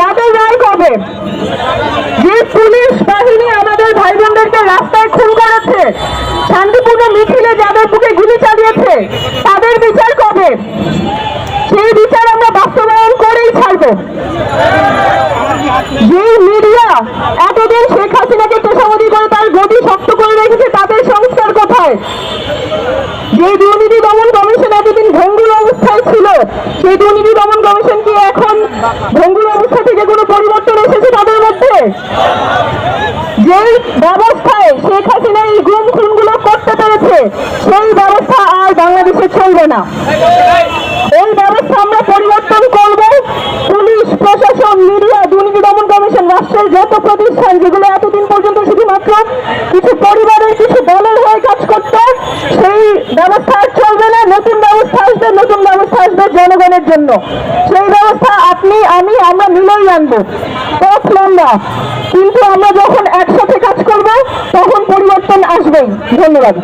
তাতে রায় কবে? যে পুলিশ বাহিনী আমাদের ভাই বোনদেরকে রাস্তায় খুন করেছে, শান্তিপূর্ণ মিছিলে যাদের বুকে গুলি চালিয়েছে, তাদের বিচার কবে? সেই বিচার আমরা বাস্তবায়ন করেই ছাড়ব। যে মিডিয়া এতদিন শেখ হাসিনাকে তোষামতি করে তার গতি শক্ত করে রেখেছে, তাদের সংস্কার কোথায়? যে দুর্নীতি দমন কমিশন এতদিন ভঙ্গুর অবস্থায় ছিল, সেই দুর্নীতি দমন কমিশন কি এখন ভঙ্গুর অবস্থা থেকে কোনো পরিবর্তন এসেছে তাদের মধ্যে? যেই ব্যবস্থায় শেখ হাসিনা এই গুম খুনগুলো করতে পেরেছে, সেই ব্যবস্থা আর বাংলাদেশে চলবে না। এই ব্যবস্থা আমরা পরিবর্তন করব। পুলিশ, প্রশাসন, মিডিয়া, দুর্নীতি দমন কমিশন, রাষ্ট্রের যত প্রতিষ্ঠান, যেগুলো এতদিন পর্যন্ত শুধুমাত্র কিছু পরিবারের, কিছু দলের হয়ে কাজ করত, সেই ব্যবস্থা জনগণের জন্য। সেই ব্যবস্থা আপনি, আমি, আমরা মিলেই আনব। পথ কিন্তু আমরা যখন একসাথে কাজ করব, তখন পরিবর্তন আসবেই। ধন্যবাদ।